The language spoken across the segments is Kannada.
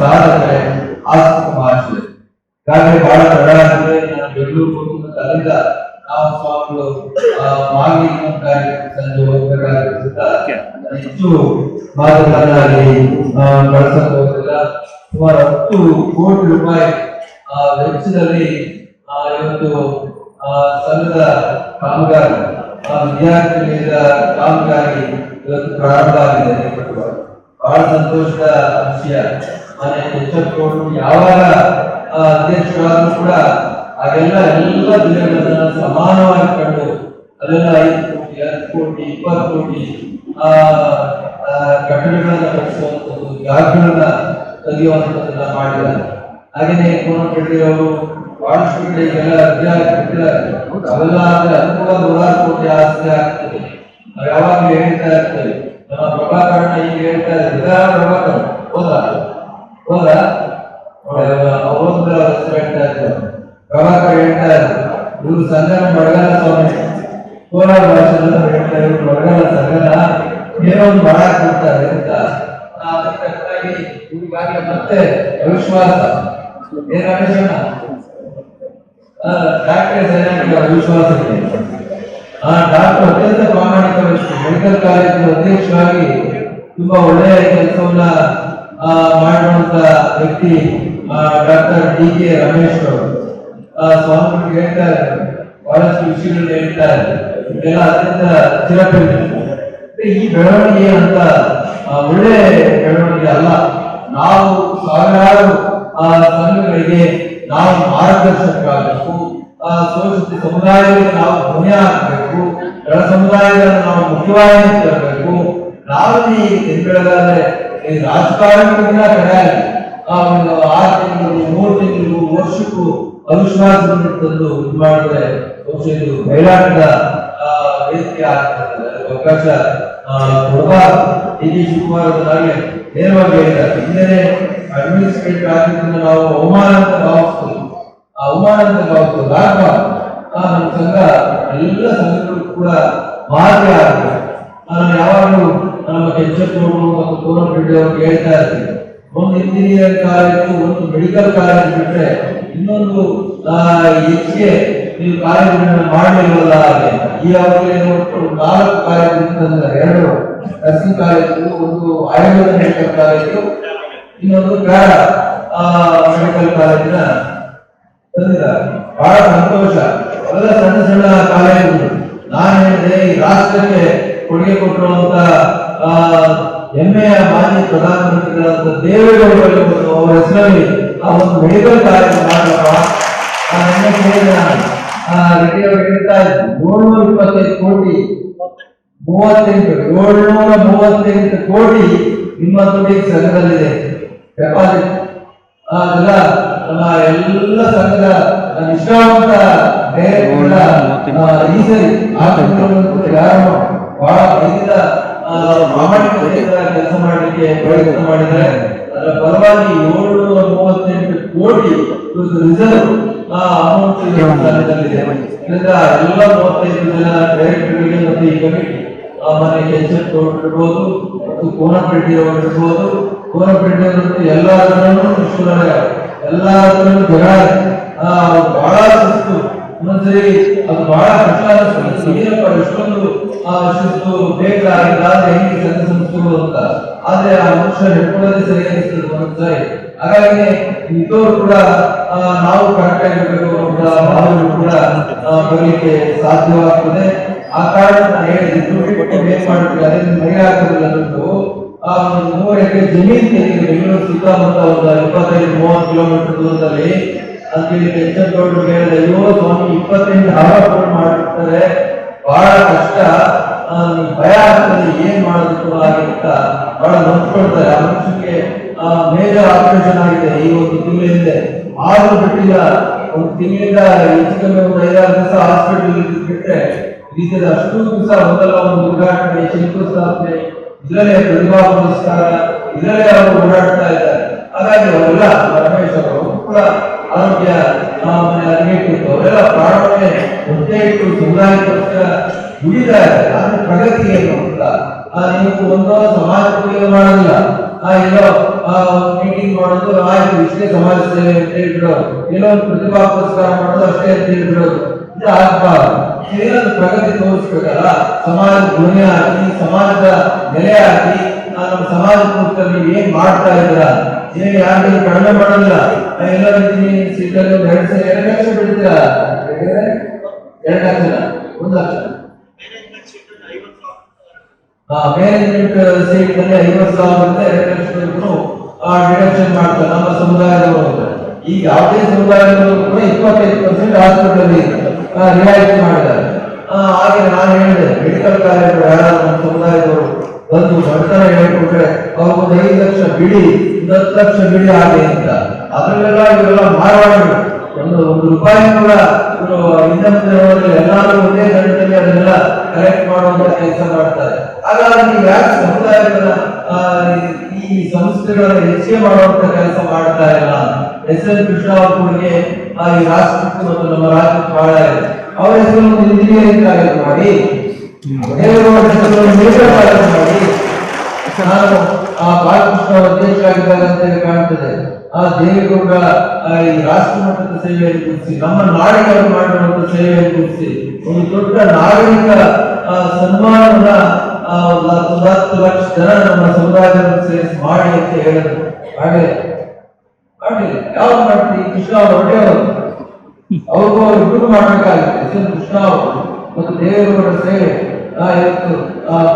ಸಾಧಕರೇ ಆಸಕ್ತ ಮಹರ್ಷಿ ಈಗಾಗಲೇ ಬಹಳ ತಡ ಆಗಿದೆ ನಾನು ಬೆಂಗಳೂರು ಹೋಗ್ತಿದ್ದ ಅಲ್ಲಿಂದ ನಾವು ಸ್ವಾಮಿಗಳು ಮಾಗಿ ಸಂಜೆ ಹೋಗ್ಬೇಕಾಗಿದ್ದರಿಂದ ನಾನು ಹೆಚ್ಚು ಮಾತುಗಳನ್ನಾಗಿ ಬಳಸಕ್ಕೆ ಹೋಗಿಲ್ಲ ಸುಮಾರು ಹತ್ತು ಕೋಟಿ ರೂಪಾಯಿ ವೆಚ್ಚದಲ್ಲಿ ಇವತ್ತು ಸಂಘದ ಕಾಮಗಾರಿ ವಿದ್ಯಾರ್ಥಿಗಳಿಂದ ಕಾಮಗಾರಿ ಇವತ್ತು ಪ್ರಾರಂಭ ಆಗಿದೆ. ಬಹಳ ಸಂತೋಷದ ವಿಷಯ. ಮನೆ ಎಚ್ಚರಿಕೊಂಡು ಯಾವಾಗ ಅಧ್ಯಕ್ಷರಾದ್ರೂ ಕೂಡ ಹಾಗೆಲ್ಲ ಎಲ್ಲ ಜಿಲ್ಲೆಗಳನ್ನ ಸಮಾನವಾಗಿ ಕಂಡು ಅದೆಲ್ಲ ಐದು ಕೋಟಿ, ಹತ್ತು ಕೋಟಿ, ಇಪ್ಪತ್ತು ಕೋಟಿ, ಆ ಕಟ್ಟಡಗಳನ್ನ ಕಟ್ಟಿಸುವಂಥದ್ದು ಜಾಗಗಳನ್ನ ತೆಗೆಯುವಂಥದ್ದನ್ನ ಮಾಡಿದ್ದಾರೆ. ಹಾಗೆಯೇ ಕೋನ ಅವರು ಬಹಳಷ್ಟು ಕಡೆ ವಿದ್ಯಾರ್ಥಿಗಳಿದ್ದಾರೆ ಅವೆಲ್ಲ ಆದ್ರೆ ಅನುಕೂಲ ನೂರಾರು ಕೋಟಿ ಆಸ್ತಿ ಆಗ್ತದೆ. ಯಾವಾಗಲೂ ಹೇಳ್ತಾ ಇರ್ತೇವೆ. ನಮ್ಮ ಪ್ರಭಾಕರಣ ಈಗ ಹೇಳ್ತಾ ಇದ್ದಾರೆ ಇದಾ ಪ್ರಭಾಕರ್ ಹೋದ ಹೌದಾ ಅವರೊಂದು ಹೇಳ್ತಾ ಇದ್ದಾರೆ ಪ್ರಭಾಕರ್ ಹೇಳ್ತಾ ಇದ್ದಾರೆ ಇವರು ಸಂಗನ ಬಡಗಲ ಸ್ವಾಮಿ ಕೋಲಾರ ಭಾಷೆಲ್ಲ ಹೇಳ್ತಾ ಇವರು ಬಡಗಲ ಸಂಗನ ಏನೋ ಒಂದು ಮಾಡಕ್ ಬಿಡ್ತಾರೆ ಅಂತ ಇವ್ರಿಗಾಗಲೇ ಮತ್ತೆ ಅವಿಶ್ವಾಸ ಏನ್ ಡಾಕ್ಟರ್ ಸೈನಿಕ ಅವಿಶ್ವಾಸ ಇದೆ ಆ ಡಾಕ್ಟರ್ ಅತ್ಯಂತ ಪ್ರಾಮಾಣಿಕ ವ್ಯಕ್ತಿ ಮೆಡಿಕಲ್ ಕಾಲೇಜಿನ ಅಧ್ಯಕ್ಷರಾಗಿ ತುಂಬಾ ಒಳ್ಳೆಯ ಕೆಲಸವನ್ನ ಮಾಡುವಂತ ವ್ಯಕ್ತಿ ಡಾಕ್ಟರ್ ಡಿ ಕೆ ರಮೇಶ್ ಅವರು. ಇದ್ದಾರೆ ಬಹಳಷ್ಟು ವಿಷಯಗಳನ್ನ ಹೇಳ್ತಾರೆ ಇದೆಲ್ಲ ಅತ್ಯಂತ ಚಿರಪರಿಚಿತ ಈ ಬೆಳವಣಿಗೆ ಅಂತ ಒಳ್ಳೆ ಬೆಳವಣಿಗೆ ಅಲ್ಲ. ನಾವು ಸಾವಿರಾರು ಸಂಘಗಳಿಗೆ ನಾವು ಮಾರ್ಗದರ್ಶಕರಾಗಬೇಕು. ಆ, ಸಮುದಾಯಕ್ಕೆ ಸಮುದಾಯಗಳಿಗೆ ನಾವು ಧ್ವನಿ ಹಾಕಬೇಕು ಜನ ಸಮುದಾಯಗಳನ್ನು ನಾವು ಮುಖ್ಯವಾಗಿ ತರಬೇಕು ನಾವು ಈ ತಿಂಗಳಾದ್ರೆ ಈ ರಾಜಕಾರಣಿಗಳಿಂದ ಕಡೆಯಾಗಿ ಆ ಒಂದು ಆರು ತಿಂಗಳು, ಮೂರು ತಿಂಗಳು, ವರ್ಷಕ್ಕೂ ಅವಿಶ್ವಾಸವನ್ನು ತಂದು ಇದು ಮಾಡಿದ್ರೆ ಬಹುಶಃ ಇದು ಬಯಲಾಟದ ವೇದಿಕೆ ಅವಕಾಶ ಕೊಡಬಾರದು. ಡಿ. ಶಿವಕುಮಾರ್ ಅವರಾಗಲೇ ನೇರವಾಗಿ ಹೇಳಿದ್ದಾರೆ. ಹಿಂದೆ ಅಡ್ಮಿನಿಸ್ಟ್ರೇಟ್ ಆಗಿದ್ದರಿಂದ ನಾವು ಅವಮಾನ ಅಂತ ಭಾವಿಸ್ತೀವಿ ಆ ಅವಮಾನ ಅಂತ ಭಾವಿಸ್ತೀವಿ ಆ ನಮ್ಮ ಸಂಘ, ಎಲ್ಲ ಸಂಘಗಳು ಕೂಡ ಆಗಿದೆ. ನಾನು ಯಾವಾಗಲೂ ನಮ್ಮ ಕೆಂಚಪ್ಪನವರು ಮತ್ತು ಕೋರಂ ರೆಡ್ಡಿ ಅವರು ಹೇಳ್ತಾ ಇರ್ತೀನಿ. ಒಂದು ಇಂಜಿನಿಯರ್ ಕಾಲೇಜು, ಒಂದು ಮೆಡಿಕಲ್ ಕಾಲೇಜ್ ಬಿಟ್ಟರೆ ಇನ್ನೊಂದು ಹೆಚ್ಚಿಗೆ ನೀವು ಕಾಲೇಜುಗಳನ್ನ ಮಾಡಲಿಲ್ಲ ಈ ಅವರಿಗೆ ನಾಲ್ಕು ಕಾಲೇಜು ಅಂತಂದ್ರೆ ಎರಡು. ನರ್ಸಿಂಗ್ ಕಾಲೇಜು, ಒಂದು ಆಯುರ್ವೇದ ಮೆಡಿಕಲ್ ಕಾಲೇಜು, ಇನ್ನೊಂದು ಪ್ಯಾರ ಮೆಡಿಕಲ್ ಕಾಲೇಜಿನ ಬಹಳ ಸಂತೋಷ. ಎಲ್ಲ ಸಣ್ಣ ಸಣ್ಣ ಕಾಲೇಜುಗಳು. ನಾನು ಹೇಳಿದೆ ಈ ರಾಷ್ಟ್ರಕ್ಕೆ ಕೊಡುಗೆ ಕೊಟ್ಟಿರುವಂತ ಹೆಮ್ಮೆಯ ಮಾಜಿ ಪ್ರಧಾನಮಂತ್ರಿಗಳಾದ ದೇವೇಗೌಡರು ಅವರ ಹೆಸರಲ್ಲಿ ಆ ಒಂದು ಮೆಡಿಕಲ್ ಕಾಲೇಜ್ ಮಾಡಪ್ಪ ಆ, ನಿನ್ನೆ ಕೇಳಿದೆ ನಾನು. ಆ, ರೆಡ್ಡಿ ಅವರು ಹೇಳ್ತಾ ಇದ್ರು ಏಳ್ನೂರ ಇಪ್ಪತ್ತೈದು ಕೋಟಿ ಮೂವತ್ತೆಂಟು ಏಳ್ನೂರ ಮೂವತ್ತೆಂಟು ಕೋಟಿ ನಿಮ್ಮ ದುಡ್ಡಿಗೆ ಸಂಘದಲ್ಲಿದೆ. ಡೆಪಾಸಿಟ್ ಅದೆಲ್ಲ ನಮ್ಮ ಎಲ್ಲ ಸಂಘದ ನಿಷ್ಠಾವಂತ ಡೈರೆಕ್ಟರ್ಗಳ, ಈ ಸರಿ ಯಾರು ಬಹಳ ಕೆಲಸ ಮಾಡಲಿಕ್ಕೆ ಪ್ರಯತ್ನ ಮಾಡಿದ್ರೆ ಅದರ ಪರವಾಗಿ ಏಳ್ನೂರ ಮೂವತ್ತೆಂಟು ಕೋಟಿ ರಿಸರ್ವ್ ಅಮೌಂಟ್ ಇದರಿಂದ ಎಲ್ಲ ಮೂವತ್ತೈದು ಜನ ಡೈರೆಕ್ಟರ್ಗಳಿಗೆ ಮತ್ತು ಈ ಕಮಿಟಿ ಆ ಮನೆ ಕೆಲ್ಸಕ್ಕೆ ಹೊರಟಿರ್ಬೋದು ಮತ್ತು ಕೋನಪೇಟೆ ಹೊರಟಿರ್ಬೋದು ಕೋನಪೇಟೆ ಹೊರಟು ಎಲ್ಲರನ್ನೂ ನಿಷ್ಠುರಳೆ ಎಲ್ಲರನ್ನೂ ಜಗಳ. ಬಹಳ ಸುಸ್ತು. ಒಂದೊಂದ್ಸರಿ ಅದು ಬಹಳ ಕಷ್ಟ ಅನಿಸ್ತು. ಏನಪ್ಪ, ಎಷ್ಟೊಂದು ಶಿಸ್ತು ಬೇಕಾಗಿಲ್ಲ ಹೆಂಗೆ ಸರಿ ಸಂಸ್ಥೆಗಳು ಅಂತ. ಆದ್ರೆ ಆ ಮನುಷ್ಯ ಹಿಡ್ಕೊಳ್ಳೋದೇ ಸರಿ ಅನಿಸ್ತದೆ ಒಂದೊಂದ್ಸರಿ ಹಾಗಾಗಿ ಇದ್ದವರು ಕೂಡ ನಾವು ಕರೆಕ್ಟ್ ಆಗಿರ್ಬೇಕು ಅಂತ ಭಾವನೆ ಕೂಡ ಬರಲಿಕ್ಕೆ ಸಾಧ್ಯವಾಗ್ತದೆ. ಆ ಕಾರಣ ನಾನು ಹೇಳಿದೆ ದುಡ್ಡು ಕೊಟ್ಟು ಏನ್ ಮಾಡ್ತೀವಿ ಅದೇ ಮನೆ ಹಾಕೋದಿಲ್ಲ ದುಡ್ಡು. ಆ ಮೂರು ಎಕರೆ ಜಮೀನು ಬೆಂಗಳೂರು ಸುತ್ತಮುತ್ತ ಒಂದು ಇಪ್ಪತ್ತೈದು, ಮೂವತ್ತು ಕಿಲೋಮೀಟರ್ ದೂರದಲ್ಲಿ ಅಂತೇಳಿ ಕೆಂಚನಗೌಡರು ಹೇಳಿದೆ ಅಯ್ಯೋ ಸ್ವಾಮಿ ಇಪ್ಪತ್ತೆಂಟು ಫೋನ್ ಮಾಡಿರ್ತಾರೆ ಬಹಳ ಕಷ್ಟ. ಭಯ ಆಗ್ತದೆ, ಏನ್ ಮಾಡೋದಕ್ಕೂ ಹಾಗೆ ಅಂತ ಬಹಳ ನೊಂದ್ಕೊಳ್ತಾರೆ ಆ ಮನುಷ್ಯಕ್ಕೆ ಮೇಜರ್ ಆಪರೇಷನ್ ಆಗಿದೆ. ಈ ಒಂದು ತಿಂಗಳಿಂದ ಆದ್ರೂ ಬಿಟ್ಟಿಲ್ಲ. ಒಂದು ತಿಂಗಳಿಂದ ಹೆಚ್ಚು ಕಮ್ಮಿ ಒಂದು ಐದಾರು ದಿವಸ ಹಾಸ್ಪಿಟಲ್ ಬಿಟ್ರೆ ಈ ಅಷ್ಟು ದಿವಸ ಒಂದಲ್ಲ, ಒಂದು ಉದ್ಘಾಟನೆ, ಶಂಕುಸ್ಥಾಪನೆ ಇದರಲ್ಲೇ ಪ್ರತಿಭಾ ಪುರಸ್ಕಾರ ಇದರಲ್ಲೇ ಅವರು ಓಡಾಡ್ತಾ ಇದ್ದಾರೆ. ಹಾಗಾಗಿ ಅವರೆಲ್ಲ ರಮೇಶ್ ಅವರು ಕೂಡ ಆರೋಗ್ಯ ಅರಿವಿಟ್ಟು ಅವರೆಲ್ಲ ಪ್ರಾಣವನ್ನೇ ಒತ್ತೆ ಇಟ್ಟು ಸಮುದಾಯಕ್ಕೋಸ್ಕರ ದುಡಿತಾರೆ ಆದ್ರೆ ಪ್ರಗತಿ ಏನು ಅಂತ ನೀವು ಒಂದೋ ಸಮಾಜ ಉಪಯೋಗ ಮಾಡಲ್ಲ. ಆ ಎಲ್ಲೋ ಮೀಟಿಂಗ್ ಮಾಡೋದು ಆಯ್ತು ಇಷ್ಟೇ ಸಮಾಜ ಸೇವೆ ಅಂತ ಹೇಳ್ಬಿಡೋದು. ಏನೋ ಒಂದು ಪ್ರತಿಭಾ ಪುರಸ್ಕಾರ ಮಾಡೋದು ಅಷ್ಟೇ ಅಂತ ಹೇಳ್ಬಿಡೋದು. ಆಗ್ಬಾರ್ದು ಏನಾದ್ರು ಪ್ರಗತಿ ತೋರಿಸ್ಬೇಕಲ್ಲ? ಸಮಾಜ ಗುಣ ಹಾಕಿ ಸಮಾಜದ ನೆಲೆ ಹಾಕಿ ಆ, ನಮ್ಮ ಸಮಾಜ ನೀವು ಏನ್ ಮಾಡ್ತಾ ಇದ್ದೀರಾ? ಏನ್ ಯಾರು ಕಡಿಮೆ ಮಾಡಲ್ಲ? ಎಲ್ಲ ರೀತಿ ಸೀಟಲ್ಲಿ ಒಂದು ಎರಡು ಸಾವಿರ ಎರಡು ಲಕ್ಷ ಬಿಡ್ತೀರಾ? ಎರಡು ಲಕ್ಷ ಒಂದು ಲಕ್ಷ. ಮ್ಯಾನೇಜ್ಮೆಂಟ್ ಸೀಟ್ ಅಲ್ಲಿ ಐವತ್ತು ಸಾವಿರದಿಂದ ಎರಡು ಲಕ್ಷವರೆಗೂ ಡಿಡಕ್ಷನ್ ಮಾಡ್ತಾರೆ ನಮ್ಮ ಸಮುದಾಯದವರು. ಈಗ ಯಾವುದೇ ಸಮುದಾಯದವರು ಕೂಡ ಇಪ್ಪತ್ತೈದು ಪರ್ಸೆಂಟ್ ಹಾಸ್ಪಿಟಲ್ ರಿಯಾಯಿತಿ ಮಾಡಿದ್ದಾರೆ. ಹಾಗೆ ನಾನು ಹೇಳಿದೆ ಮೆಡಿಕಲ್ ಕಾಲೇಜು ಯಾರಾದ್ರೂ ನಮ್ಮ ಸಮುದಾಯದವರು ಬಂದು ಬಡತನ ಹೇಳ್ಕೊಟ್ರೆ ಅವ್ರಿಗೊಂದು ಐದು ಲಕ್ಷ ಬಿಡಿ ಒಂದು ಹತ್ತು ಲಕ್ಷ ಬಿಡಿ ಹಾಗೆ ಅಂತ. ಅದರಲ್ಲೆಲ್ಲ ಇವರೆಲ್ಲ ಮಾರವಾಡಿಗಳು ಒಂದು ಒಂದು ರೂಪಾಯಿ ಕೂಡ ಮುಂದೆ ಎಲ್ಲಾರು ಒಂದೇ ಗಂಟೆಯಲ್ಲಿ ಅದನ್ನೆಲ್ಲ ಕಲೆಕ್ಟ್ ಮಾಡುವಂತ ಕೆಲಸ ಮಾಡ್ತಾರೆ. ಹಾಗಾಗಿ ನೀವು ಯಾಕೆ ಸಮುದಾಯಗಳ ಈ ಸಂಸ್ಥೆಗಳನ್ನು ಹೆಚ್ಚಿಗೆ ಮಾಡುವಂತ ಕೆಲಸ ಮಾಡ್ತಾ ಇಲ್ಲ. ಎಸ್ ಎನ್ ಕೃಷ್ಣ ಅವ್ರ ಆ, ಈ ರಾಷ್ಟ್ರಕ್ಕೆ ಮತ್ತು ನಮ್ಮ ರಾಜ್ಯಕ್ಕೆ ಬಹಳ ಅವರ ಹೆಸರು ಒಂದು ಇಂಜಿನಿಯರಿಂಗ್ ಕಾಲೇಜ್ ಮಾಡಿ ಮಾಡಿ ನಾನು ಆ ಬಾಲಕೃಷ್ಣ ಅಧ್ಯಕ್ಷರಾಗಿದ್ದಾರೆ ಅಂತ ಹೇಳಿ ಕಾಣ್ತದೆ. ಆ ದೇವೇಗೌಡ ಆ, ಈ ರಾಷ್ಟ್ರ ಮಟ್ಟದ ಸೇವೆಯನ್ನು ಗುರುತಿಸಿ ನಮ್ಮ ನಾಡಿಗೆ ಮಾಡಿರುವಂತ ಸೇವೆಯನ್ನು ಗುರುತಿಸಿ ಒಂದು ದೊಡ್ಡ ನಾಗರಿಕ ಒಂದು ಹತ್ತು ಒಂದು ಹತ್ತು ಲಕ್ಷ ಜನ ನಮ್ಮ ಸಮುದಾಯದಲ್ಲಿ ಸೇರಿಸಿ ಮಾಡಿ ಅಂತ ಹೇಳಿದ್ರು. ಹಾಗೆ ಮಾಡಿ ಯಾವ್ದು ಮಾಡ್ತೀವಿ ಕೃಷ್ಣ ಅವರು ಹೊಡೆಯವರು ಅವ್ರಿಗೂ ಇಬ್ಬರು ಮಾಡಬೇಕಾಗಿತ್ತು. ಕೃಷ್ಣ ಅವರು ಮತ್ತು ದೇವೇಗೌಡರ ಸೇವೆ. ಇವತ್ತು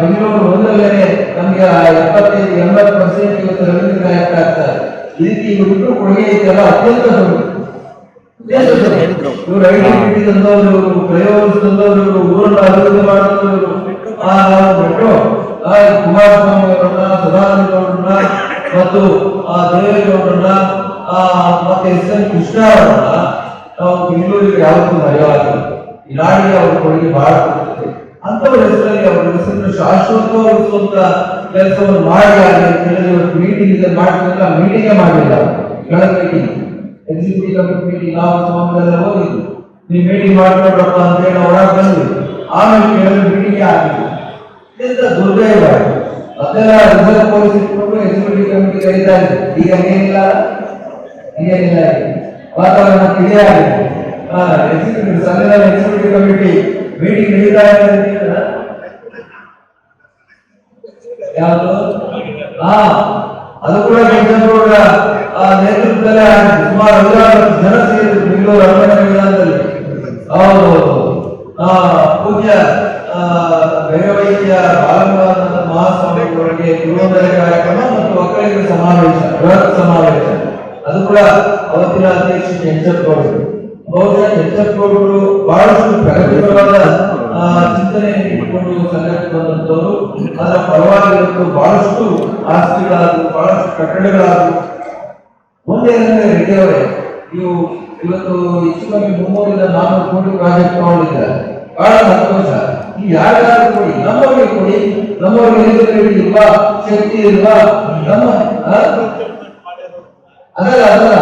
ಬೆಂಗಳೂರು ಒಂದರಲ್ಲೇ ನಮಗೆ ಎಪ್ಪತ್ತೈದು ಎಂಬತ್ತು ಪರ್ಸೆಂಟ್ ಇವತ್ತು ರವೀಂದ್ರ ಕಲೆಕ್ಟ್ ಆಗ್ತಾರೆ ಈ ರೀತಿ ಇವರಿಬ್ಬರು ಕೊಡುಗೆ ಇದೆಯಲ್ಲ ಅತ್ಯಂತ ದೊಡ್ಡದು ಇವರು ಐಡೆಂಟಿಟಿ ತಂದವರು ಇವರು ಪ್ರಯೋಗ ತಂದವರು ಇವರು ಊರನ್ನು ಅಭಿವೃದ್ಧಿ ಮಾಡಿದವರು ಆ ಕುಮಾರಸ್ವಾಮಿ ಅವರನ್ನ ಸದಾನಂದ ಅವರನ್ನ ಮತ್ತು ಆ ದೇವೇಗೌಡರನ್ನ ಮತ್ತೆ ಎಸ್ ಎನ್ ಕೃಷ್ಣ ಅವರನ್ನ ನಾವು ಬೆಂಗಳೂರಿಗೆ ಯಾವತ್ತೂ ಮರೆಯಲಾಗಿಲ್ಲ. ಈ ನಾಡಿಗೆ ಅವ್ರ ಕೊಡುಗೆ ಬಹಳ ಕೊಡ್ತದೆ. ಅಂತವರ ಹೆಸರಲ್ಲಿ ಅವರ ಹೆಸರನ್ನು ಶಾಶ್ವತವಾಗಿಸುವಂತ ಕೆಲಸವನ್ನು ಮಾಡಿ ಆಗಲಿ ಅಂತ ಮೀಟಿಂಗ್ ಇದೆ ಮಾಡ್ತಿಲ್ಲ ಮೀಟಿಂಗೇ ಮಾಡಿಲ್ಲ ಕೆಳಗೆ ಮೀಟಿಂಗ್ ಎಕ್ಸಿಕ್ಯೂಟಿವ್ ಕಮಿಟಿ ಮೀಟಿಂಗ್ ನಾವು ಹೋಗಿದ್ವಿ. ನೀವು ಮೀಟಿಂಗ್ ಮಾಡ್ಕೊಡ್ರಪ್ಪ ಅಂತ ಹೇಳಿ ಒಳಗೆ ಬಂದ್ವಿ ಆಮೇಲೆ ಕೇಳಿದ್ರೆ ಮೀಟಿಂಗೇ ಆಗಿಲ್ಲ. ಇದರಿಂದ ದುರ್ದೈವ. ಅದೆಲ್ಲ ರಿಸರ್ವ್ ಪೊಲೀಸ್ ಇಟ್ಕೊಂಡು ಎಕ್ಸಿಕ್ಯೂಟಿವ್ ಕಮಿಟಿ ಕರೀತಾ ಇದೆ ಈಗ ಏನಿಲ್ಲ. ವಾತಾವರಣ ಆಗಿದೆ ಎಕ್ಸಿಕ್ಯೂಟಿವ್ ಸಂಘದ ಎಕ್ಸಿಕ್ಯೂಟಿವ್ ಕಮಿಟಿ ಮೀಟಿಂಗ್ ನಡೀತಾ ಇದೆ? ಯಾವುದು ಹಾ ಅದು ಕೂಡ ಆ ನೇತೃತ್ವದಲ್ಲೇ. ಸುಮಾರು ಹದಿನಾರು ಜನ ಸೇರಿದ್ರು ಬೆಂಗಳೂರು ಅರಮನೆ ಮೈದಾನದಲ್ಲಿ ಹೌದು ಆ ಪೂಜ್ಯ ಆ, ಭೈರವೈದ್ಯ ಬಾಲಗಂಗಾಧರ ಮಹಾಸ್ವಾಮಿಗಳಿಗೆ ಗುರುವಂದರ ಕಾರ್ಯಕ್ರಮ ಮತ್ತು ಒಕ್ಕಲಿಗರ ಸಮಾವೇಶ ಬೃಹತ್ ಸಮಾವೇಶ ಅದು ಕೂಡ ಅವತ್ತಿನ ಅಧ್ಯಕ್ಷ ಕೆಂಚಪ್ಪಗೌಡರು ಬಹುಶಃ ಗೌಡರು ಬಹಳಷ್ಟು ಪ್ರಗತಿಪರವಾದ ಚಿಂತನೆಯನ್ನು ಇಟ್ಕೊಂಡು ಸಂಘಕ್ಕೆ ಬಂದಂತವರು ಅದರ ಪರವಾಗಿ ಇವತ್ತು ಬಹಳಷ್ಟು ಆಸ್ತಿಗಳಾದವು ಬಹಳಷ್ಟು ಕಟ್ಟಡಗಳಾದವು ಮುಂದೆ ಏನಂದ್ರೆ ರೆಡ್ಡಿಯವರೇ, ನೀವು ಇವತ್ತು ಹೆಚ್ಚು ಕಮ್ಮಿ ಮುನ್ನೂರಿಂದ ನಾನ್ನೂರು ಕೋಟಿ ಪ್ರಾಜೆಕ್ಟ್ ತಗೊಂಡಿದ್ದಾರೆ. ಬಹಳ ಸಂತೋಷ. ನೀವು ಕೊಡಿ. ನಮ್ಮವರಿಗೆ ಕೊಡಿ. ನಮ್ಮವರಿಗೆ ಶಕ್ತಿ ಇಲ್ವಾ? ನಮ್ಮ? ಅದಲ್ಲ ಅದಲ್ಲ.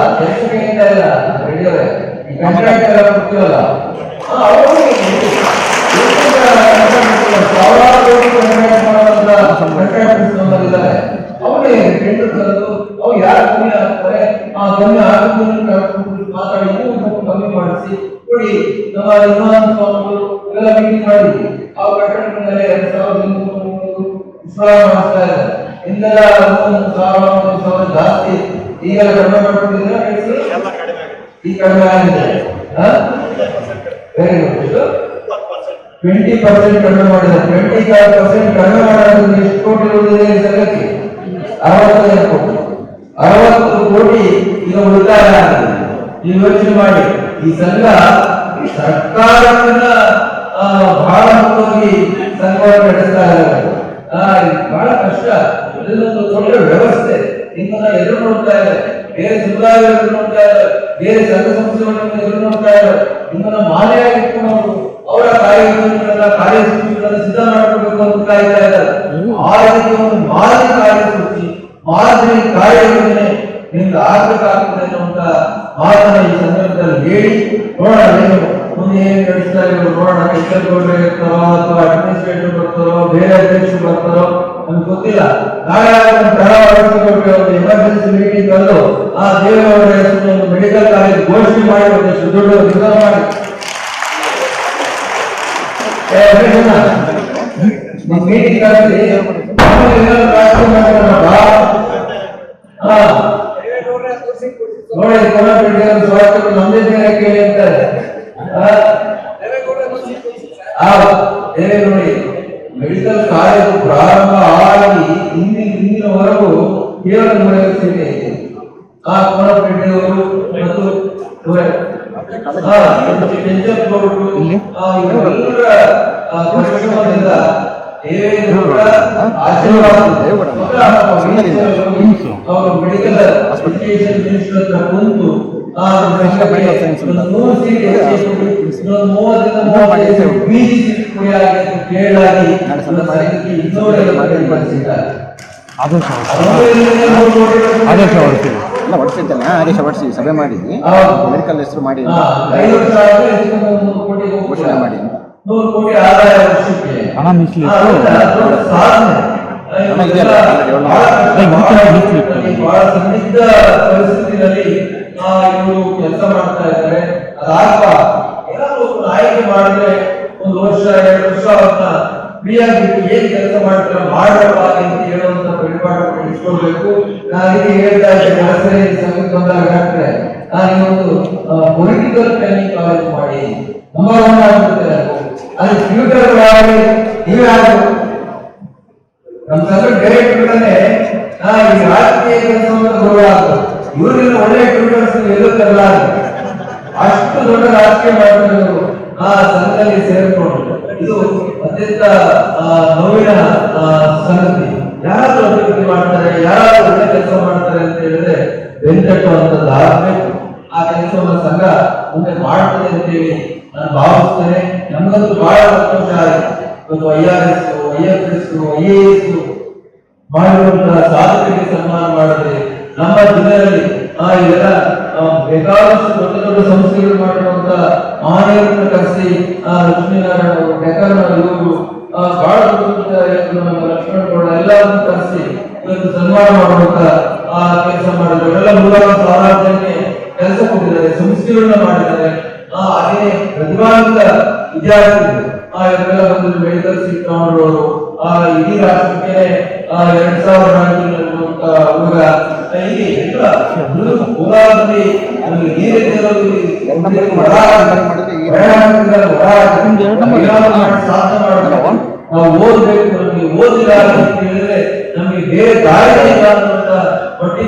ಕೈಯಿಂದ ಇಲ್ಲ. ಅವರೇ ಈ ಕಾಂಟ್ರಾಕ್ಟ್ ಎಲ್ಲ. ಸಾವಿರಾರು ಕೋಟಿ ಪರ್ಸೆಂಟ್ ಕಡಿಮೆ ಮಾಡಿದ. ಟ್ವೆಂಟಿ ಫೈವ್ ಪರ್ಸೆಂಟ್ ಕಡಿಮೆ ಮಾಡೋದ್ರಿಂದ ಎಷ್ಟು ಕೋಟಿ ಉಳಿದಿದೆ ಈ ಸಂಘಕ್ಕೆ ಅರವತ್ತೈದು ಕೋಟಿ. ಅರವತ್ತು ಕೋಟಿ ಈಗ ಉಳಿತಾಯ ನೀವು ಯೋಚನೆ ಮಾಡಿ. ಈ ಸಂಘ ಸರ್ಕಾರದಿಂದ ಬಹಳ ಮುಖ್ಯವಾಗಿ ಸಂಘವನ್ನು ನಡೆಸ್ತಾ ಇದ್ದಾರೆ. ಬಹಳ ಕಷ್ಟ. ಇದೊಂದು ದೊಡ್ಡ ವ್ಯವಸ್ಥೆ. ಇಂತಹ ಎದುರು ನೋಡ್ತಾ ಇದೆ ಬೇರೆ ಸಮುದಾಯಗಳನ್ನು ನೋಡ್ತಾ ಇದ್ದಾರೆ ಬೇರೆ ಸಂಘ ಸಂಸ್ಥೆಗಳನ್ನು ಎದುರು ನೋಡ್ತಾ ಇದ್ದಾರೆ ಇಂತಹ ಮಾಲೆಯಾಗಿಟ್ಟು ಇಟ್ಕೊಂಡು ಅವರ ಕಾರ್ಯಕ್ರಮಗಳನ್ನ ಕಾರ್ಯಸೂಚಿಗಳನ್ನ ಸಿದ್ಧ ಮಾಡಿಕೊಳ್ಬೇಕು ಅಂತ ಕಾಯ್ತಾ ಇದ್ದಾರೆ. ಆ ರೀತಿ ಒಂದು ಮಾದರಿ ಕಾರ್ಯಸೂಚಿ ಮಾದರಿ ಕಾರ್ಯಯೋಜನೆ. ನಿಮ್ಗೆ ಆಗ್ಬೇಕಾಗ್ತದೆ ಅನ್ನುವಂತ ಮಾತನ್ನ ಈ ಸಂದರ್ಭದಲ್ಲಿ ಹೇಳಿ ನೋಡೋಣ ಏನು ಮುಂದೆ ಏನ್ ನಡೆಸ್ತಾ ಇರೋ ನೋಡೋಣ. ಕೆಂಚನಗೌಡರು ಇರ್ತಾರೋ ಅಥವಾ ಅಡ್ಮಿನಿಸ್ಟ್ರೇಟರ್ ಬರ್ತಾರೋ ಬೇರೆ ಅಧ್ಯಕ್ಷರು ಬರ್ತಾರೋ ನಮ್ಗೆ ಗೊತ್ತಿಲ್ಲ. ನಾಳೆ ಒಂದು ಎಮರ್ಜೆನ್ಸಿ ಮೀಟಿಂಗ್ ಅಲ್ಲೂ ಆ ದೇವೇಗೌಡರ ಮೆಡಿಕಲ್ ಕಾಲೇಜ್ ಘೋಷಣೆ ಮಾಡಿ ಒಂದು ನಿರ್ಧಾರ ಮಾಡಿ. ಮೀಟಿಂಗ್ ನೋಡಿ ಕೊನೆಪೇಟೆ ಸ್ವಾಗತ ನಮ್ದೇ ಬೇರೆ ಅಂತಾರೆ ನೋಡಿ ಮೆಡಿಕಲ್ ಪ್ರಾರಂಭ ಆಗಿ ಇಂದಿನ ಇಂದಿನವರೆಗೂ ಕೇವಲ ಮುಗಿಸಿದೆ ಆ ಕೊನಪೇಟೆಯವರು ಮತ್ತು ಇವರೇ. ಆದರ್ಶ ಆದರ್ಶ ಹೊರಡ್ತೀವಿ ಎಲ್ಲ ಹೊಡಿಸಿದ್ದಾನೆ ಆದೇಶ ಹೊಡಿಸಿ ಸಭೆ ಮಾಡಿ ಹೌದು. ಮೆಡಿಕಲ್ ಹೆಸರು ಮಾಡಿ ಘೋಷಣೆ ಮಾಡಿ. ಹಣ ಮೀಸಲಿಟ್ಟು. ಹಣ ಇದೆಯಲ್ಲ, ಕೆಲಸ ಮಾಡ್ತಾ ಇದ್ದಾರೆ. ಅದಾಗ ಏನಾದ್ರು ಒಂದು ಆಯ್ಕೆ ಮಾಡಿದ್ರೆ ಒಂದು ವರ್ಷ ಎರಡು ವರ್ಷ ಅವ್ರನ್ನ ಫ್ರೀಯಾಗಿ ಏನು ಏನ್ ಕೆಲಸ ಮಾಡ್ತಾರೆ ಮಾಡಬೇಕು ಅಂತ ಹೇಳುವಂತ ಪರಿಪಾಠ ಇಟ್ಕೊಳ್ಬೇಕು. ನಾನು ಇದಕ್ಕೆ ಹೇಳ್ತಾ ಇದ್ದೆ ನರ್ಸರಿ ಸಂಘಕ್ಕೆ ಬಂದಾಗ ಡಾಕ್ಟ್ರೆ ನಾನು ಇವತ್ತು ಪೊಲಿಟಿಕಲ್ ಟ್ರೈನಿಂಗ್ ಕಾಲೇಜ್ ಮಾಡಿ ನಂಬರ್ ಒನ್ ಆಗ್ಬಿಡ್ತಾರೆ ಅದು ಫ್ಯೂಚರ್ ನೀವೇ ಆಗ್ಬೇಕು ನಮ್ಮ ಸಂಘ ಡೈರೆಕ್ಟರ್ ಹಾ ಈ ರಾಜಕೀಯ ಕೆಲಸವನ್ನು ಬರುವಾಗ ಇವರಿಗೆ ಒಳ್ಳೆ ಟ್ಯೂಟರ್ಸ್ ಇರುತ್ತಲ್ಲ ಅಷ್ಟು ದೊಡ್ಡ ರಾಜಕೀಯ ಮಾಡ್ತಾರೆ ಆ ಸಂಘದಲ್ಲಿ ಸೇರಿಕೊಂಡು ಇದು ಅತ್ಯಂತ ನೋವಿನ ಸಂಗತಿ. ಯಾರಾದ್ರೂ ಅಭಿವೃದ್ಧಿ ಮಾಡ್ತಾರೆ, ಯಾರಾದ್ರೂ ಒಳ್ಳೆ ಕೆಲಸ ಮಾಡ್ತಾರೆ ಅಂತ ಹೇಳಿದ್ರೆ ಬೆಂಕಟ್ಟುವಂತದ್ದು ಆಗಬೇಕು. ಆ ಕೆಲಸವನ್ನು ಸಂಘ ಮುಂದೆ ಮಾಡ್ತದೆ ಅಂತೇಳಿ ನಾನು ಭಾವಿಸ್ತೇನೆ. ನಮಗಂತೂ ಬಹಳ ಸಂತೋಷ ಒಂದು ಇವತ್ತು I R S, I F S, I A S ಮಾಡಿರುವಂತಹ ಸಾಧಕರಿಗೆ ಸನ್ಮಾನ ಮಾಡದೆ ನಮ್ಮ ಜಿಲ್ಲೆಯಲ್ಲಿ ಆ ಇವೆಲ್ಲ ಬೇಕಾದಷ್ಟು ದೊಡ್ಡ ದೊಡ್ಡ ಸಂಸ್ಥೆಗಳು ಮಾಡಿರುವಂತ ಮಹನೀಯರನ್ನ ಕರೆಸಿ, ಆ ಲಕ್ಷ್ಮೀನಾರಾಯಣ ಅವರು ಡೆಕ್ಕನ್ ಇವರು ಬಹಳ ದೊಡ್ಡ ನಮ್ಮ ಲಕ್ಷ್ಮಣ ಗೌಡ ಎಲ್ಲರನ್ನು ಕರೆಸಿ ಇವತ್ತು ಸನ್ಮಾನ ಮಾಡುವಂತ ಆ ಕೆಲಸ ಮಾಡಿದ್ರು. ಎಲ್ಲ ನೂರಾರು ಆರಾಧನೆ ಜನಕ್ಕೆ ಕೆಲಸ ಕೊಟ್ಟಿದ್ದಾರೆ, ಸಂಸ್ಥೆಗಳನ್ನ ಮಾಡಿದ್ದಾರೆ. ಆ ಹಾಗೆ ಪ್ರತಿಭಾವಂತ ವಿದ್ಯಾರ್ಥಿಗಳು, ಆ ಇವರೆಲ್ಲ ಬಂದು ಮೆಡಿಕಲ್ ಸೀಟ್ ಆ ಇಡೀ ರಾಷ್ಟ್ರಕ್ಕೆ ಎರಡ್ ಸಾವಿರ ಹುಡುಗ ಎಲ್ಲ ಕೋಲಾರದಲ್ಲಿ ನಮಗೆ ಈ ರೀತಿಯಲ್ಲಿ ಸಾಧನೆ ಮಾಡಬೇಕು ನಾವು ಓದಬೇಕು, ನಮಗೆ ಓದಿಲ್ಲ ಅಂತ ನಮಗೆ ಬೇರೆ ದಾರಿ ಇಲ್ಲ ಅನ್ನುವಂತ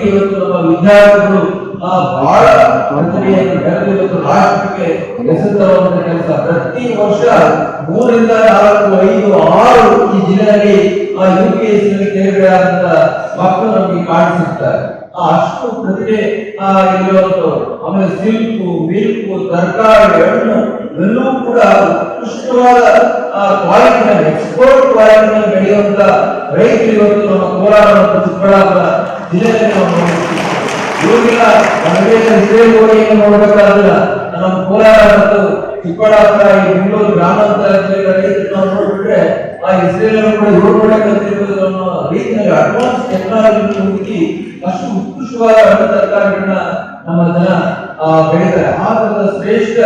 ಇವತ್ತು ನಮ್ಮ ವಿದ್ಯಾರ್ಥಿಗಳು ಆ ಬಹಳ ಪ್ರತಿಭೆಯನ್ನು ಬೆಳೆದು ಇವತ್ತು ರಾಷ್ಟ್ರಕ್ಕೆ ಹೆಸರು ತರುವಂತ ಕೆಲಸ. ಪ್ರತಿ ವರ್ಷ ಮೂರಿಂದ ನಾಲ್ಕು, ಐದು, ಆರು ಈ ಜಿಲ್ಲೆಯಲ್ಲಿ ಆ ಯು ಪಿ ಎಸ್ನಲ್ಲಿ ನಮಗೆ ಕಾಣಿಸುತ್ತಾರೆ. ಅಷ್ಟು ಪ್ರತಿಭೆ ಇರುವಂತವ್ರು ಆಮೇಲೆ ಸಿಲ್ಕು, ಮಿಲ್ಕು, ತರಕಾರಿ, ಹಣ್ಣು, ಇವೆಲ್ಲವೂ ಕೂಡ ಉತ್ಕೃಷ್ಟವಾದ, ಆ ಕ್ವಾಲಿಟಿನ ಎಕ್ಸ್ಪೋರ್ಟ್ ಕ್ವಾಲಿಟಿನ ಬೆಳೆಯುವಂತ ರೈತರು ಇವತ್ತು ನಮ್ಮ ಕೋಲಾರ ಮತ್ತು ಚಿಕ್ಕಬಳ್ಳಾಪುರ ನಾವು ನಮಗೆ ಇಸ್ರೇಲ್ಗಳಿಗೆ ನೋಡ್ಬೇಕಾಗಿಲ್ಲ ನಮ್ಮ ಕೋಲಾರ ಮತ್ತು ಚಿಕ್ಕಬಳ್ಳಾಪುರ ಈ ಬೆಂಗಳೂರು ಗ್ರಾಮಾಂತರ ಜಿಲ್ಲೆಗಳ ರೈತರು ನಾವು ನೋಡ್ಬಿಟ್ರೆ ಆ ಇಸ್ರೇಲ್ ಕೂಡ ಕಲ್ತಿರ್ಬೋದು ಅನ್ನೋ ರೀತಿಯಲ್ಲಿ ಅಡ್ವಾನ್ಸ್ ಟೆಕ್ನಾಲಜಿ ಹುಡುಕಿ ಅಷ್ಟು ಉತ್ಕೃಷ್ಟವಾದ ಹಣ್ಣು ತರಕಾರಿಗಳನ್ನ ನಮ್ಮ ಜನ ಬೆಳೀತಾರೆ. ಆ ತರದ ಶ್ರೇಷ್ಠ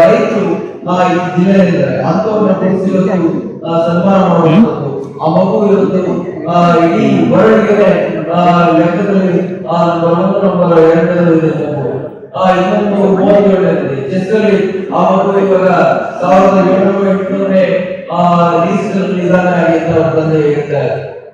ರೈತರು ಆ, ಈ ಜಿಲ್ಲೆಯಲ್ಲಿದ್ದಾರೆ. ಅಂತವ್ರನ್ನ ಕೊಡಿಸಿ ಸನ್ಮಾನ ಮಾಡುವಂಥದ್ದು. ಆ ಮಗು ಇವತ್ತು ಇಡೀ ವರ್ಲ್ಡ್ಗೆ ಲೆಕ್ಕದಲ್ಲಿ ಒಂದು ನಂಬರ್ ಎರಡನೇದು ಇದೆ ಆ ಇನ್ನೊಂದು ಮೂವತ್ತೇಳನೇದು ಚೆಸ್ ಅಲ್ಲಿ ಆ ಮಗು ಇವಾಗ ಸಾವಿರದ ಏಳ್ನೂರ ಎಂಟುನೂರನೇ ಆ ಲೀಸ್ಟಲ್ಲಿ ನಿಧಾನ ಆಗಿ ಅಂತ ಅವ್ರ ತಂದೆ ಹೇಳ್ತಾರೆ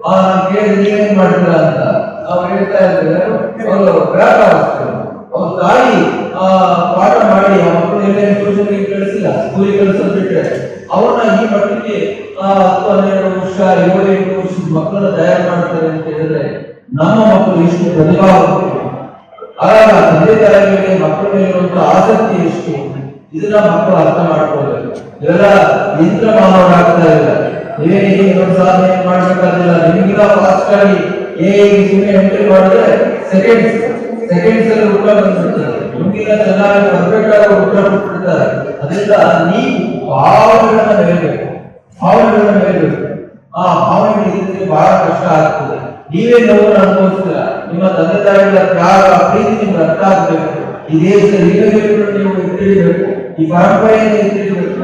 ಆ ಕೇಳಿದ್ರೆ ನೀವೇನ್ ಮಾಡ್ತೀರಾ ಅಂತ ಅವ್ರು ಹೇಳ್ತಾ ಇದ್ದಾರೆ ಅವರು ವ್ಯಾಪಾರಸ್ಥರು ಅವ್ರ ತಾಯಿ ಆ ಪಾಠ ಮಾಡಿ ಆ ಮಕ್ಕಳು ಏನೇನು ಟ್ಯೂಷನ್ಗೆ ಕಳಿಸಿಲ್ಲ, ಸ್ಕೂಲಿಗೆ ಕಳಿಸೋದು ಬಿಟ್ರೆ ಅವ್ರನ್ನ ಈ ಮಟ್ಟಿಗೆ ಆ ಹತ್ತು ಹನ್ನೆರಡು ವರ್ಷ ಏಳೆಂಟು ವರ್ಷದ ಮಕ್ಕಳನ್ನ ತಯಾರು ಮಾಡ್ತಾರೆ ಅಂತ ಹೇಳಿದ್ರೆ ನಮ್ಮ ಮಕ್ಕಳು ಇಷ್ಟು ಪ್ರತಿಭಾ ಆಗ ತಂದೆ ತಾಯಿಗಳಿಗೆ ಮಕ್ಕಳ ಮೇಲೆ ಆಸಕ್ತಿ ಎಷ್ಟು? ಇದನ್ನ ಮಕ್ಕಳು ಅರ್ಥ ಮಾಡ್ಕೋಬೇಕು ಇವೆಲ್ಲ ಯಂತ್ರ ಮಾನವರಾಗ್ತಾ ಇಲ್ಲ. ನೀವೇನು ಇನ್ನೊಂದು ಸಾಧನೆ ಮಾಡ್ಬೇಕಾಗಿಲ್ಲ ನಿಮಗಿಲ್ಲ ಫಾಸ್ಟ್ ಆಗಿ ಏ ಸುಮ್ಮನೆ ಎಂಟ್ರಿ ಮಾಡಿದ್ರೆ ಸೆಕೆಂಡ್ಸ್ ಸೆಕೆಂಡ್ಸ್ ಅಲ್ಲಿ ಉತ್ತರ ಬಂದ್ಬಿಡ್ತದೆ ನಿಮಗಿಲ್ಲ ಚೆನ್ನಾಗಿ ಬರ್ಬೇಕಾದ್ರೆ ಉತ್ತರ ಕೊಟ್ಬಿಡ್ತಾರೆ. ಅದರಿಂದ ನೀವು ಭಾವನೆಗಳನ್ನ ಹೇಳಬೇಕು ಭಾವನೆಗಳನ್ನ ಹೇಳಬೇಕು ಆ ಭಾವನೆ ಇದ್ರೆ ಬಹಳ ಕಷ್ಟ ಆಗ್ತದೆ. ನೀವೇ ನೋವನ್ನು ಅನುಭವಿಸ್ತೀರ. ನಿಮ್ಮ ತಂದೆ ತಾಯಿಗಳ ತ್ಯಾಗ, ಪ್ರೀತಿ ನಿಮ್ಗೆ ಅರ್ಥ ಆಗ್ಬೇಕು. ಈ ಸರಿ ನೀವು ತಿಳಿಬೇಕು ಈ ಪರಂಪರೆಯನ್ನು ತಿಳಿಬೇಕು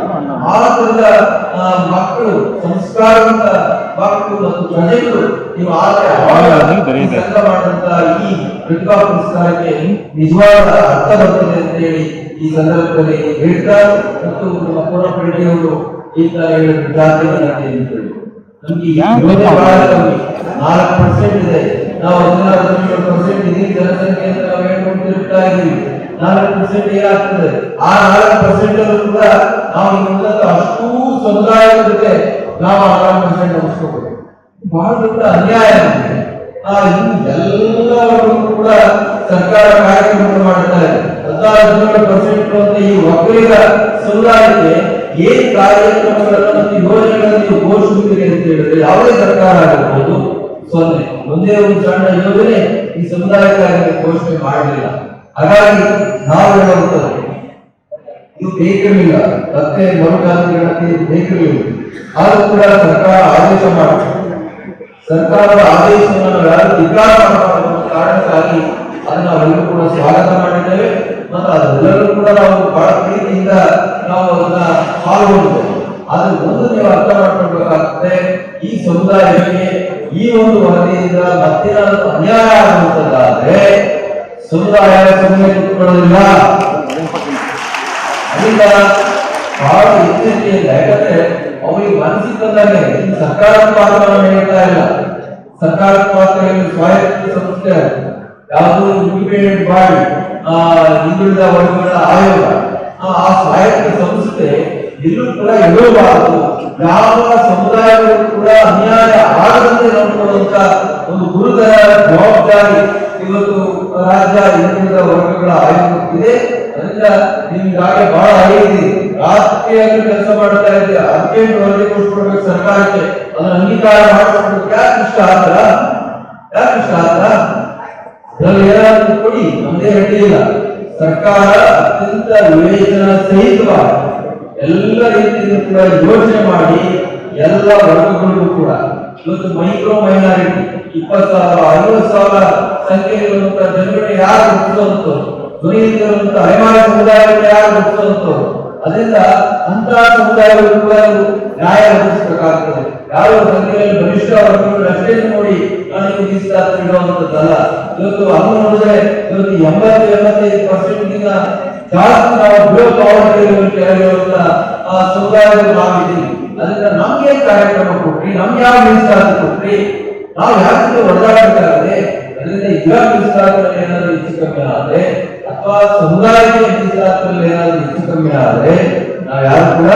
ಆ, ಮಕ್ಕಳು ಸಂಸ್ಕಾರವಂತ ಮಕ್ಕಳು ಮತ್ತು ಪ್ರಜೆಗಳು ನೀವು ಆದರೆ ಅವಾಗ ಮಾಡಿದಂತ ಈ ಪ್ರತಿಭಾ ಪುರಸ್ಕಾರಕ್ಕೆ ನಿಜವಾದ ಅರ್ಥ ಬರ್ತದೆ ಅಂತ ಹೇಳಿ ಈ ಸಂದರ್ಭದಲ್ಲಿ ಹೇಳ್ತಾ ಮತ್ತು ನಮ್ಮ ಈ ತರ ಹೇಳಿ. ನಮ್ಗೆ ಈ ಗೊತ್ತಾ? ಬಹಳ ಕಮ್ಮಿ ನಾಲ್ಕು ಪರ್ಸೆಂಟ್ ಇದೆ ನಾವು ಹದಿನಾರು ಪರ್ಸೆಂಟ್ ಇದೀವಿ ಜನಸಂಖ್ಯೆ ಅಂತ ನಾವು ಹೇಳ್ಕೊಂಡು ತಿರುಗ್ತಾ ಇದೀವಿ ನಾಲ್ಕು ಪರ್ಸೆಂಟ್ ಏನಾಗ್ತದೆ? ಆ ನಾಲ್ಕು ಪರ್ಸೆಂಟ್ ಅಲ್ಲೂ ಕೂಡ ನಾವು ಈ ಅಷ್ಟು ಸಮುದಾಯದ ಜೊತೆ ನಾವು ಆ ನಾಲ್ಕು ಪರ್ಸೆಂಟ್ ಉಳಿಸ್ಕೋಬೇಕು. ಬಹಳ ದೊಡ್ಡ ಅನ್ಯಾಯ ಆಗಿದೆ ಆ ಕೂಡ ಸರ್ಕಾರ ಕಾರ್ಯಕ್ರಮಗಳು ಮಾಡ್ತಾ ಇದೆ. ಹದಿನಾರು, ಹದಿನೇಳು ಪರ್ಸೆಂಟ್ ಅಂತ ಈ ಒಕ್ಕಲಿಗ ಸಮುದಾಯಕ್ಕೆ ಏನ್ ಕಾರ್ಯಕ್ರಮಗಳನ್ನು ಯೋಜನೆಗಳನ್ನು ನೀವು ಘೋಷಿಸಿದ್ದೀರಿ ಅಂತ ಹೇಳಿದ್ರೆ ಯಾವುದೇ ಸರ್ಕಾರ ಆಗಿರ್ಬೋದು, ಸೊನ್ನೆ. ಒಂದೇ ಒಂದು ಸಣ್ಣ ಯೋಜನೆ ಈ ಸಮುದಾಯಕ್ಕಾಗಿ ಘೋಷಣೆ ಮಾಡಲಿಲ್ಲ ಹಾಗಾಗಿ ನಾವು ಹೇಳುವಂಥದ್ದು ಇದು ಬೇಕಿರಲಿಲ್ಲ ಮತ್ತೆ ಮರುಜಾತಿ ಬೇಕಿರಲಿಲ್ಲ ಆದರೂ ಕೂಡ ಸರ್ಕಾರ ಆದೇಶ ಮಾಡಿದೆ. ಸರ್ಕಾರದ ಆದೇಶವನ್ನು ಯಾರು ಅನ್ನೋ ಕಾರಣಕ್ಕಾಗಿ ಅದನ್ನ ನಾವೆಲ್ಲರೂ ಕೂಡ ಸ್ವಾಗತ ಮಾಡಿದ್ದೇವೆ. ಮತ್ತು ಅದೆಲ್ಲರೂ ಕೂಡ ನಾವು ಬಹಳ ಪ್ರೀತಿಯಿಂದ ನಾವು ಅದನ್ನ ಪಾಲ್ಗೊಂಡಿದ್ದೇವೆ. ಆದ್ರೆ ಒಂದು ನೀವು ಅರ್ಥ ಮಾಡ್ಕೊಳ್ಬೇಕಾಗ್ತದೆ ಈ ಸಮುದಾಯಕ್ಕೆ ಈ ಒಂದು ವರದಿಯಿಂದ ಮತ್ತೇನಾದರೂ ಅನ್ಯಾಯ ಆಗುವಂತದ್ದಾದ್ರೆ ಸಮುದಾಯ ಸುಮ್ಮನೆ ಕೂತ್ಕೊಳ್ಳೋದಿಲ್ಲ. ಅದರಿಂದ ಬಹಳ ಎಚ್ಚರಿಕೆಯಿಂದ, ಯಾಕಂದ್ರೆ ಅವರಿಗೆ ಸರ್ಕಾರದ ಪಾತ್ರವನ್ನು ಹೇಳ್ತಾ ಇಲ್ಲ. ಸರ್ಕಾರದ ಪಾತ್ರ ಸ್ವಾಯತ್ತ ಸಂಸ್ಥೆ ಯಾವುದು ಇಂಡಿಪೆಂಡೆಂಟ್ ಬಾಡಿ ಹಿಂದುಳಿದ ವರ್ಗಗಳ ಆಯೋಗ, ಆ ಸ್ವಾಯತ್ತ ಸಂಸ್ಥೆ ಎಲ್ಲೂ ಕೂಡ ಇರಬಾರದು ಯಾವ ಸಮುದಾಯಗಳು ಕೂಡ ಅನ್ಯಾಯ ಆಗದಂತೆ ನೋಡ್ಕೊಳ್ಳುವಂತ ಒಂದು ಗುರುತರ ಜವಾಬ್ದಾರಿ ಇವತ್ತು ರಾಜ್ಯ ಹಿಂದುಳಿದ ವರ್ಗಗಳ ಆಯೋಗಕ್ಕಿದೆ ಅದರಿಂದ ನಿಮ್ಗಾಗೆ ಬಹಳ ಐದಿ ರಾಷ್ಟ್ರೀಯ ಕೆಲಸ ಮಾಡ್ತಾ ಇದೆ ಅರ್ಜೆಂಟ್ ವರದಿ ಕೊಡ್ಬೇಕು ಸರ್ಕಾರಕ್ಕೆ. ಅದನ್ನ ಅಂಗೀಕಾರ ಮಾಡಿಸ್ಕೊಡ್ಬೇಕು ಯಾಕೆ ಇಷ್ಟ ಆತರ ಯಾಕೆ ಇಷ್ಟ ಆತರ ಅದರಲ್ಲಿ ಏನಾದ್ರೂ ಕೊಡಿ. ನಮ್ದೇ ಹೇಳಿಲ್ಲ ಸರ್ಕಾರ ಅತ್ಯಂತ ವಿವೇಚನ ಸಹಿತವಾಗಿ ಎಲ್ಲ ರೀತಿಯಿಂದ ಕೂಡ ಯೋಚನೆ ಮಾಡಿ ಎಲ್ಲ ವರ್ಗಗಳಿಗೂ ಕೂಡ. ಇವತ್ತು ಮೈಕ್ರೋ ಮೈನಾರಿಟಿ. ಇಪ್ಪತ್ತು ಸಾವಿರ, ಐವತ್ತು ಸಾವಿರ ಸಂಖ್ಯೆ ಇರುವಂತ ಜನರನ್ನು ಯಾರು ಗುರುತಿಸುವಂತವ್ರು ಧ್ವನಿ ಅಭಿಮಾನ ಸಮುದಾಯವನ್ನು ಯಾರು ಗುರುತಿಸುವಂತವ್ರು ಅದರಿಂದ ಅಂತಹ ಸಮುದಾಯಗಳು ಕೂಡ ನ್ಯಾಯ ಒದಗಿಸಬೇಕಾಗ್ತದೆ. ಯಾವ ಸಂಖ್ಯೆಯಲ್ಲಿ ಬಲಿಷ್ಠ ವರ್ಗಗಳು ಅಷ್ಟೇ ನೋಡಿ ನಾನು ಮೀಸಲಾತಿ ನೀಡುವಂತದ್ದಲ್ಲ ಇವತ್ತು ಹಂಗ ನೋಡಿದ್ರೆ ಇವತ್ತು ಎಂಬತ್ತು, ಎಂಬತ್ತೈದು ಪರ್ಸೆಂಟ್ ಜಾಸ್ತಿ ನಾವು ಬಿಲೋ ಪಾವರ್ಟಿ ಕೆಳಗಿರುವಂತ ಆ ಸಮುದಾಯದಲ್ಲಿ ನಾವಿದ್ದೀವಿ ಅದರಿಂದ ನಮ್ಗೆ ಕಾರ್ಯಕ್ರಮ ಕೊಟ್ರಿ ನಮ್ಗೆ ಯಾವ ಮೀಸಲಾತಿ ಕೊಟ್ರಿ ನಾವು ಯಾಕೆ ಹೊಡೆದಾಡಬೇಕಾಗಿದೆ ಅದರಿಂದ ಇವಾಗ ಮೀಸಲಾತಿಯಲ್ಲಿ ಏನಾದ್ರು ಹೆಚ್ಚು ಕಮ್ಮಿ ಆದ್ರೆ ಅಥವಾ ಸಮುದಾಯಕ್ಕೆ ಮೀಸಲಾತಿಯಲ್ಲಿ ಏನಾದ್ರು ಹೆಚ್ಚು ಕಮ್ಮಿ ಆದ್ರೆ ನಾವು ಯಾರು ಕೂಡ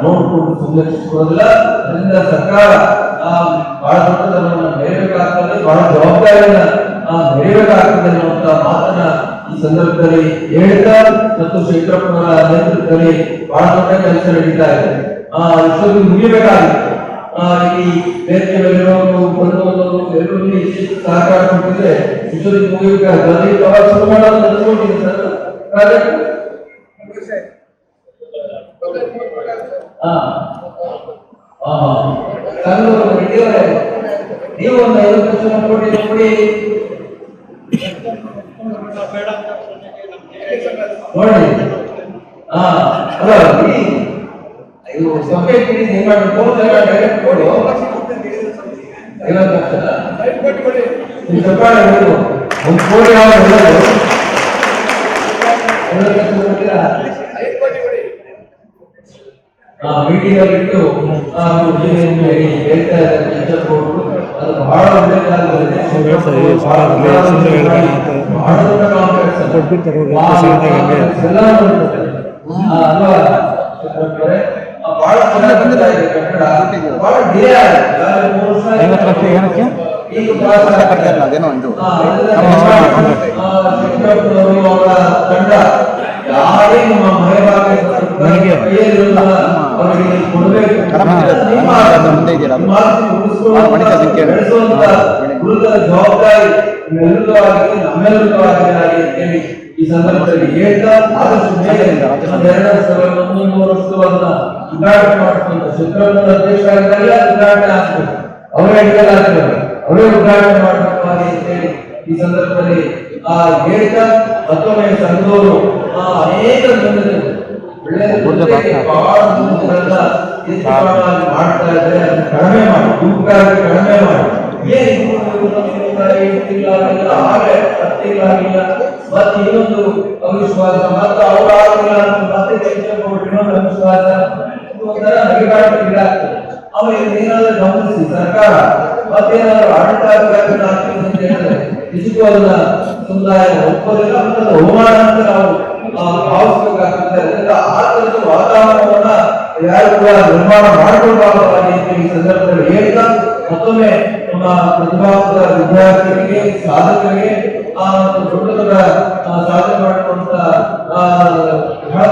ನೋಡ್ಕೊಂಡು ಸುಮ್ಮನೆ ಅದರಿಂದ ಸರ್ಕಾರ ಬಹಳ ದೊಡ್ಡದನ್ನ ಮೇಯಬೇಕಾಗ್ತದೆ ಬಹಳ ಜವಾಬ್ದಾರಿಯನ್ನ ಆ, ಮೆರೆಯಬೇಕಾಗ್ತದೆ ಅನ್ನುವಂತ ಮಾತನ್ನ ಈ ಸಂದರ್ಭದಲ್ಲಿ ಹೇಳ್ತಾ ಮತ್ತು ಶೇಖರಪ್ಪನವರ ನೇತೃತ್ವದಲ್ಲಿ ಬಹಳ ದೊಡ್ಡ ಕೆಲಸ ನಡೀತಾ ಇದೆ. ಮುಗಿಬೇಕಾಗಿತ್ತು ಆ, ಈ ವೇದಿಕೆಯಲ್ಲಿರೋರು ಬಂದವರು ಎಲ್ಲರೂ ಹೆಚ್ಚು ಸಹಕಾರ ಕೊಟ್ಟಿದ್ರೆ ಇಷ್ಟೊಂದು ಮುಗಿಯಬೇಕಾಗುತ್ತೆ ಶುರು ಮಾಡೋದು ಅಂದ್ಕೊಂಡಿದ್ದೀನಿ ಸರ್. ಪ್ರಾಜೆಕ್ಟ್ ನೀವು ಒಂದು ಐವತ್ತು ಲಕ್ಷ ಕೊಡಿ. ಕೊಡಿ. ನೋಡಿ ಹಾ ಅಲ್ಲ ಇಡೀ ಇದು ಡೈರೆಕ್ಟ್ ಕೊಡು. ನೀವು ಸರ್ಕಾರ ಹೇಳು ಒಂದು ಕೋಟಿ ಯಾವಾಗ ಹೇಳೋದು? ಆ ಮೀಟಿಂಗ್ ಅಲ್ಲಿ ಇಟ್ಟು ಹೇಳಿ ಹೇಳ್ತಾ ಕೊಟ್ಟು. ಅದು ಬಹಳ. ಬಹಳ ದೊಡ್ಡ ಕಾಂಪ್ಲೆಕ್ಸ್. ಆ, ಅಲ್ವಾ? ಬಹಳ ಇದೆ ಕಟ್ಟಡ ಬಹಳ ಡಿಲೇ ಆಗಿದೆ. ಐವತ್ತು ಲಕ್ಷ ಏನಕ್ಕೆ? ಈಗ ಅದೇನೋ ಚಂದ್ರಪ್ಪನವರು ಅವರ ತಂಡ ಯಾರೇ ನಮ್ಮ ಇದೆ. ಜವಾಬ್ದಾರಿ ನಿಮ್ಮೆಲ್ಲರಿಗೂ ಆಗಿದೆ ನಮ್ಮೆಲ್ಲರಿಗೂ ಆಗಿದೆ ಅಂತೇಳಿ ಈ ಸಂದರ್ಭದಲ್ಲಿ ಹೇಳ್ತಾ ಆದಷ್ಟು ಬೇಗ ಒಂದು ಎರಡು ಒಂದು ಮೂರು ವರ್ಷಗಳನ್ನ ಉದ್ಘಾಟನೆ ಮಾಡಿಸುವಂತ ಶುಕ್ರವಾರದ ಅಧ್ಯಕ್ಷರಾಗಿದ್ದಾಗ ಉದ್ಘಾಟನೆ ಆಗ್ಬೇಕು ಅವರೇ ಹಿಡಿಯಲಾಗ್ತದೆ ಅವರೇ ಉದ್ಘಾಟನೆ ಮಾಡಬೇಕಾಗಿ ಅಂತೇಳಿ ಈ ಸಂದರ್ಭದಲ್ಲಿ ಆ ಏಕ ಮತ್ತೊಮ್ಮೆ ಸಂಘದವರು ಆ ಅನೇಕ ಮಾಡ್ತಾ ಇದ್ದಾರೆ. ಕಡಿಮೆ ಮಾಡಿ ಗುಂಪುಗಾರಿಕೆ ಕಡಿಮೆ ಮಾಡಿ. ಏನ್ ಇದು ಒಂದು ತಿಂಗಳಾಗಿ, ಎಂಟು ತಿಂಗಳಾಗಿಲ್ಲ ಹಾಗೆ ಹತ್ತು ಮತ್ತೆ ಇನ್ನೊಂದು ಅವಿಶ್ವಾಸ ಮತ್ತೆ ಅವರ ಮತ್ತೆ ಇನ್ನೊಂದು ಅವಿಶ್ವಾಸ. ಒಂಥರ ನಗೆಗಾಟ ಆಗ್ತದೆ ಆಮೇಲೆ ಏನಾದ್ರೂ ಗಮನಿಸಿ ಸರ್ಕಾರ ಮತ್ತೇನಾದ್ರು ಆಡಳಿತಾಧಿಕಾರಿಗಳನ್ನ ಹಾಕ್ಬೇಕು ಅಂತ ಹೇಳಿದ್ರೆ ನಿಜಕ್ಕೂ ಅದನ್ನ ಸಮುದಾಯ ಒಪ್ಪೋದಿಲ್ಲ ಅದನ್ನ ಅವಮಾನ ಅಂತ ನಾವು ಭಾವಿಸ್ಬೇಕಾಗ್ತದೆ. ಅದರಿಂದ ಆ ವಾತಾವರಣವನ್ನ ಯಾರು ಕೂಡ ನಿರ್ಮಾಣ ಮಾಡಿಕೊಳ್ಬಾರದಾಗಿ ಈ ಸಂದರ್ಭದಲ್ಲಿ ಹೇಳ್ತಾ ಮತ್ತೊಮ್ಮೆ ನಮ್ಮ ಪ್ರತಿಭಾವಂತ ವಿದ್ಯಾರ್ಥಿಗಳಿಗೆ ಸಾಧಕರಿಗೆ ಆ ದೊಡ್ಡ ದೊಡ್ಡ ಸಾಧನೆ ಆ, ಬಹಳ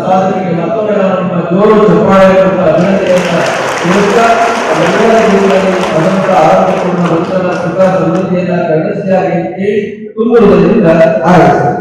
ಸಾಧನೆಗೆ ಮತ್ತೊಮ್ಮೆ ನಾನು ಜೋರು ಚಪ್ಪಾಳೆ ಕೊಟ್ಟ ಅಭಿನಂದನೆಯನ್ನ ತಿಳಿಸ್ತಾ ಎಲ್ಲರ ಜೀವನದಲ್ಲಿ ಭಗವಂತ ಆರೋಗ್ಯಪೂರ್ಣ ವೃತ್ತದ ಸುಖ ಸಮೃದ್ಧಿಯನ್ನ ಕಳಿಸಿಯಾಗಿ ಹೇಳಿ ತುಂಬುವುದರಿಂದ ಆರಿಸಿ